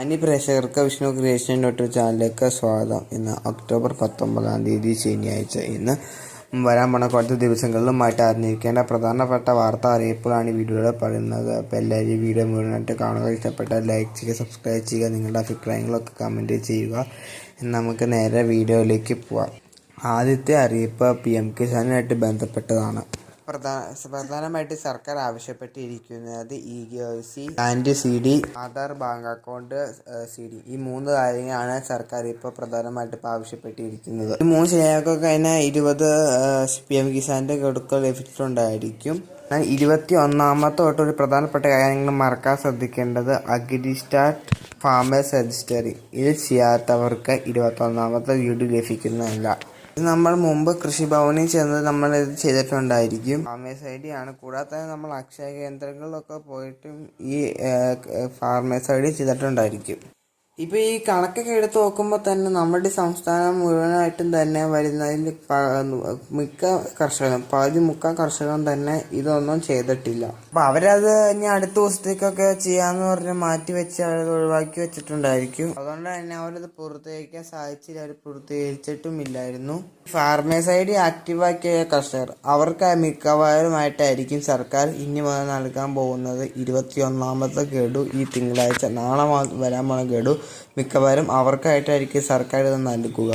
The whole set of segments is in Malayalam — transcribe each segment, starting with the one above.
അനി പ്രേക്ഷകർക്ക് വിഷ്ണു ക്രിയേഷൻ യൂട്യൂബ് ചാനലിലേക്ക് സ്വാഗതം. ഇന്ന് ഒക്ടോബർ പത്തൊമ്പതാം തീയതി ശനിയാഴ്ച. ഇന്ന് വരാൻ പോണ കുറച്ച് ദിവസങ്ങളിലുമായിട്ട് അറിഞ്ഞിരിക്കേണ്ട പ്രധാനപ്പെട്ട വാർത്താ അറിയിപ്പുകളാണ് വീഡിയോയിൽ പറയുന്നത്. അപ്പോൾ എല്ലാവരും വീഡിയോ മുഴുവനായിട്ട് കാണുക. ഇഷ്ടപ്പെട്ട ലൈക്ക് ചെയ്യുക സബ്സ്ക്രൈബ് ചെയ്യുക നിങ്ങളുടെ അഭിപ്രായങ്ങളൊക്കെ കമന്റ് ചെയ്യുക. നമുക്ക് നേരെ വീഡിയോയിലേക്ക് പോവാം. ആദ്യത്തെ അറിയിപ്പ് പി എം കിസാനുമായിട്ട് ബന്ധപ്പെട്ടതാണ്. പ്രധാനമായിട്ട് സർക്കാർ ആവശ്യപ്പെട്ടിരിക്കുന്നത് E C and C D Aadhaar bank account C D ഈ മൂന്ന് കാര്യങ്ങളാണ് സർക്കാർ ഇപ്പോൾ പ്രധാനമായിട്ട് ഇപ്പോൾ ആവശ്യപ്പെട്ടിരിക്കുന്നത്. ഈ മൂന്ന് ചെയ്യാൻ കഴിഞ്ഞാൽ ഇരുപത് പി എം കിസാന്റെ കൊടുക്കൽ ലഭിച്ചിട്ടുണ്ടായിരിക്കും ഇരുപത്തി ഒന്നാമത്തെ തൊട്ട് ഒരു പ്രധാനപ്പെട്ട കാര്യങ്ങൾ മറക്കാൻ ശ്രദ്ധിക്കേണ്ടത് അഗ്രിസ്റ്റാർട്ട് ഫാമേഴ്സ് രജിസ്റ്ററി ഇത് ചെയ്യാത്തവർക്ക് ഇരുപത്തി ഒന്നാമത്തെ വീട് ലഭിക്കുന്നതല്ല. നമ്മൾ മുമ്പ് കൃഷിഭവനിൽ ചെന്ന് നമ്മൾ ഇത് ചെയ്തിട്ടുണ്ടായിരിക്കും. ഫാർമേഴ്സ് ഐ ഡി ആണ്. കൂടാതെ തന്നെ നമ്മൾ അക്ഷയ കേന്ദ്രങ്ങളിലൊക്കെ പോയിട്ടും ഈ ഫാർമേഴ്സ് ഐ ഡി ചെയ്തിട്ടുണ്ടായിരിക്കും. ഇപ്പോൾ ഈ കണക്കൊക്കെ എടുത്ത് നോക്കുമ്പോൾ തന്നെ നമ്മുടെ സംസ്ഥാനം മുഴുവനായിട്ടും തന്നെ വരുന്നതിൽ മിക്ക കർഷകരും പകുതി മുക്കാൽ കർഷകരും തന്നെ ഇതൊന്നും ചെയ്തിട്ടില്ല. അപ്പൊ അവരത് ഇനി അടുത്ത ദിവസത്തേക്കൊക്കെ ചെയ്യാന്ന് പറഞ്ഞ് മാറ്റി വെച്ച് അവരത് ഒഴിവാക്കി വെച്ചിട്ടുണ്ടായിരിക്കും. അതുകൊണ്ട് തന്നെ അവരത് പൂർത്തീകരിക്കാൻ സാധിച്ചില്ല. അവർ പൂർത്തീകരിച്ചിട്ടുമില്ലായിരുന്നു. ഫാർമേഴ്സ് ഐ ഡി ആക്റ്റീവാക്കിയ കർഷകർ അവർക്ക് മിക്കവാറുമായിട്ടായിരിക്കും സർക്കാർ ഇനി മുതൽ നൽകാൻ പോകുന്നത്. ഇരുപത്തിയൊന്നാമത്തെ ഗഡു ഈ തിങ്കളാഴ്ച നാളെ വരാൻ പോണ ഗഡു മിക്കവാറും അവർക്കായിട്ടായിരിക്കും സർക്കാർ ഇത് നൽകുക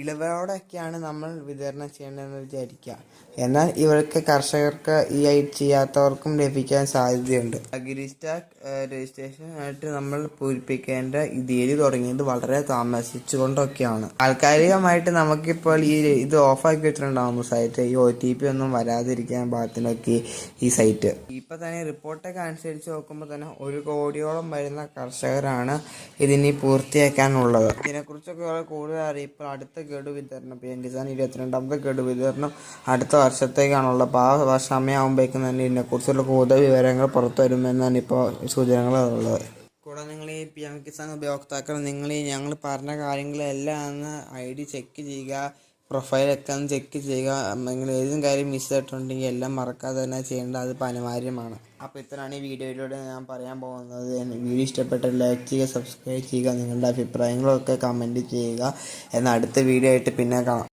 ഇളവോടൊക്കെയാണ് നമ്മൾ വിതരണം ചെയ്യേണ്ടതെന്ന് വിചാരിക്കുക. എന്നാൽ ഇവർക്ക് കർഷകർക്ക് ഈ ഐ ചെയ്യാത്തവർക്കും ലഭിക്കാൻ സാധ്യതയുണ്ട്. അഗ്രിസ്റ്റാക്ക് രജിസ്ട്രേഷൻ ആയിട്ട് നമ്മൾ പൂരിപ്പിക്കേണ്ട തീയതി തുടങ്ങിയത് വളരെ താമസിച്ചുകൊണ്ടൊക്കെയാണ്. താൽക്കാലികമായിട്ട് നമുക്കിപ്പോൾ ഈ ഇത് ഓഫാക്കി വെച്ചിട്ടുണ്ടാവുന്നു സൈറ്റ്. ഈ ഒ ടി പി ഒന്നും വരാതിരിക്കാൻ പാകത്തിനൊക്കെ ഈ സൈറ്റ്. ഇപ്പൊ തന്നെ റിപ്പോർട്ടൊക്കെ അനുസരിച്ച് നോക്കുമ്പോൾ തന്നെ ഒരു കോടിയോളം വരുന്ന കർഷകരാണ് ഇതിനി പൂർത്തിയാക്കാനുള്ളത്. ഇതിനെക്കുറിച്ചൊക്കെ കൂടുതൽ അറിയിപ്പോൾ അടുത്ത ഗഡു വിതരണം പി എം കിസാൻ ഇരുപത്തിരണ്ടാമത്തെ ഗഡു വിതരണം അടുത്ത വർഷത്തേക്കാണുള്ളത്. അപ്പോൾ ആ സമയമാകുമ്പോഴേക്കും തന്നെ ഇതിനെക്കുറിച്ചുള്ള കൂടുതൽ വിവരങ്ങൾ പുറത്തു വരുമെന്നാണ് ഇപ്പോൾ സൂചനകൾ ഉള്ളത് കൂടെ നിങ്ങൾ ഈ പി എം കിസാൻ ഉപയോക്താക്കൾ നിങ്ങൾ ഈ ഞങ്ങൾ പറഞ്ഞ കാര്യങ്ങളെല്ലാം ഒന്ന് ഐ ഡി ചെക്ക് ചെയ്യുക. പ്രൊഫൈലൊക്കെ ഒന്ന് ചെക്ക് ചെയ്യുക. നിങ്ങൾ ഏതും കാര്യം മിസ് ചെയ്തിട്ടുണ്ടെങ്കിൽ എല്ലാം മറക്കാതെ തന്നെ ചെയ്യേണ്ടത് അത് അനിവാര്യമാണ്. അപ്പോൾ ഇത്രയാണ് ഈ വീഡിയോയിലൂടെ ഞാൻ പറയാൻ പോകുന്നത്. വീഡിയോ ഇഷ്ടപ്പെട്ട ലൈക്ക് ചെയ്യുക സബ്സ്ക്രൈബ് ചെയ്യുക നിങ്ങളുടെ അഭിപ്രായങ്ങളൊക്കെ കമന്റ് ചെയ്യുക. എന്നാൽ അടുത്ത വീഡിയോ ആയിട്ട് പിന്നെ കാണാം.